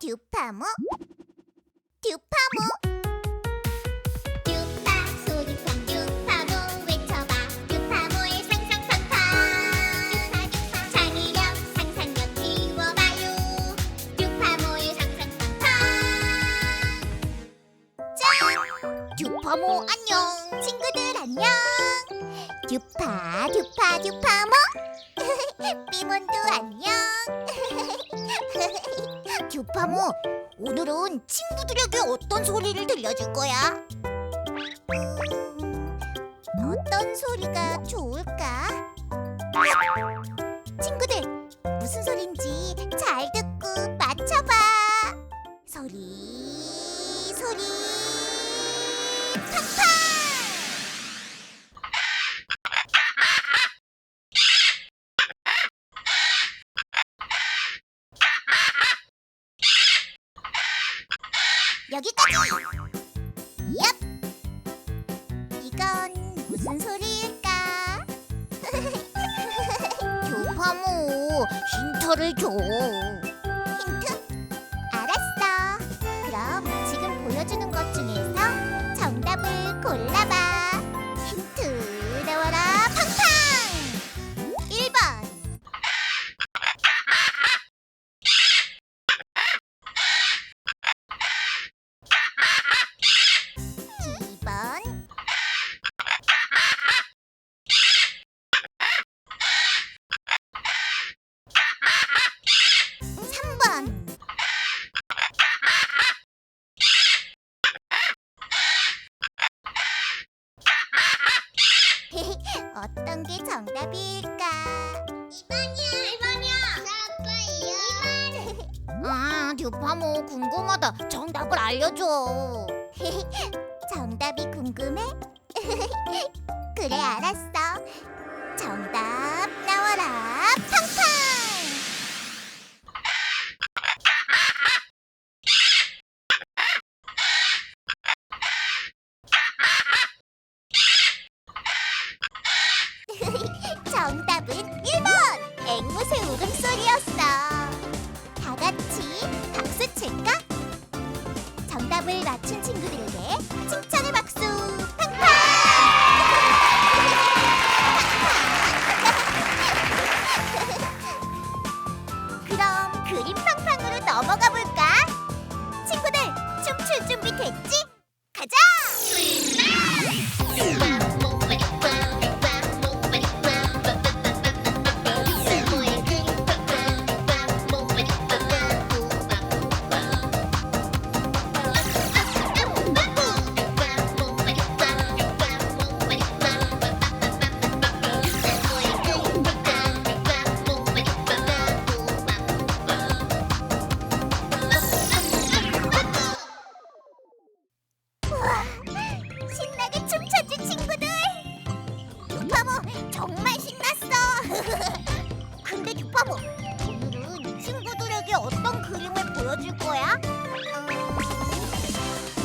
듀파모? 듀파모? 듀파 소리판 듀파모 외쳐봐. 듀파모의 상상fan파. 듀파 창의력 키워봐요. 듀파모의 상상fan파. 짠! 듀파모 안녕. 친구들 안녕. 듀파 듀파 듀파모. 삐몬도 안녕 듀파모 오늘은 친구들에게 어떤 소리를 들려줄 거야? 음, 어떤 소리가 좋을까? 친구들 무슨 소린지 잘 듣고 맞춰봐 소리 소리 팡팡 여기까지. 얍. 이건 무슨 소리일까? 교파모 힌트를 줘. 어떤 게 정답일까? 2번이야 1번이야 아빠야 2번 아 듀파모 궁금하다 정답을 알려줘 정답이 궁금해? 그래 알았어. 정답 나와라 1번 앵무새 울음소리였어. 다 같이 박수 칠까? 정답을 맞춘 친구들에게 칭찬 듀파모 오늘은 친구들에게 어떤 그림을 보여줄 거야? 음,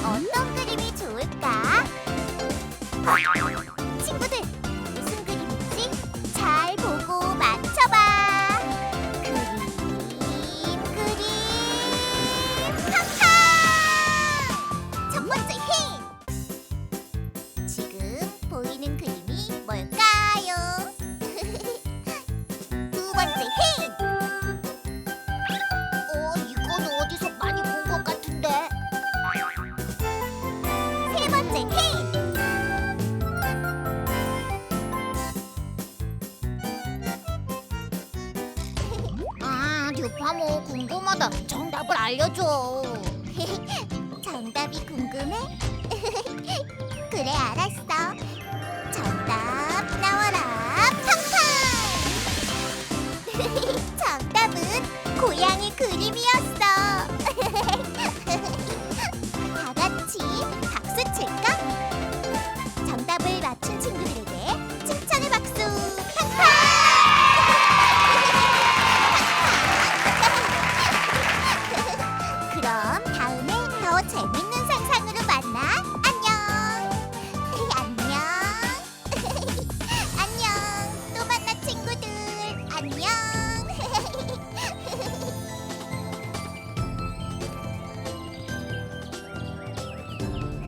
어떤 그림이 좋을까? 아, 듀파모 궁금하다. 정답을 알려줘. Sẽ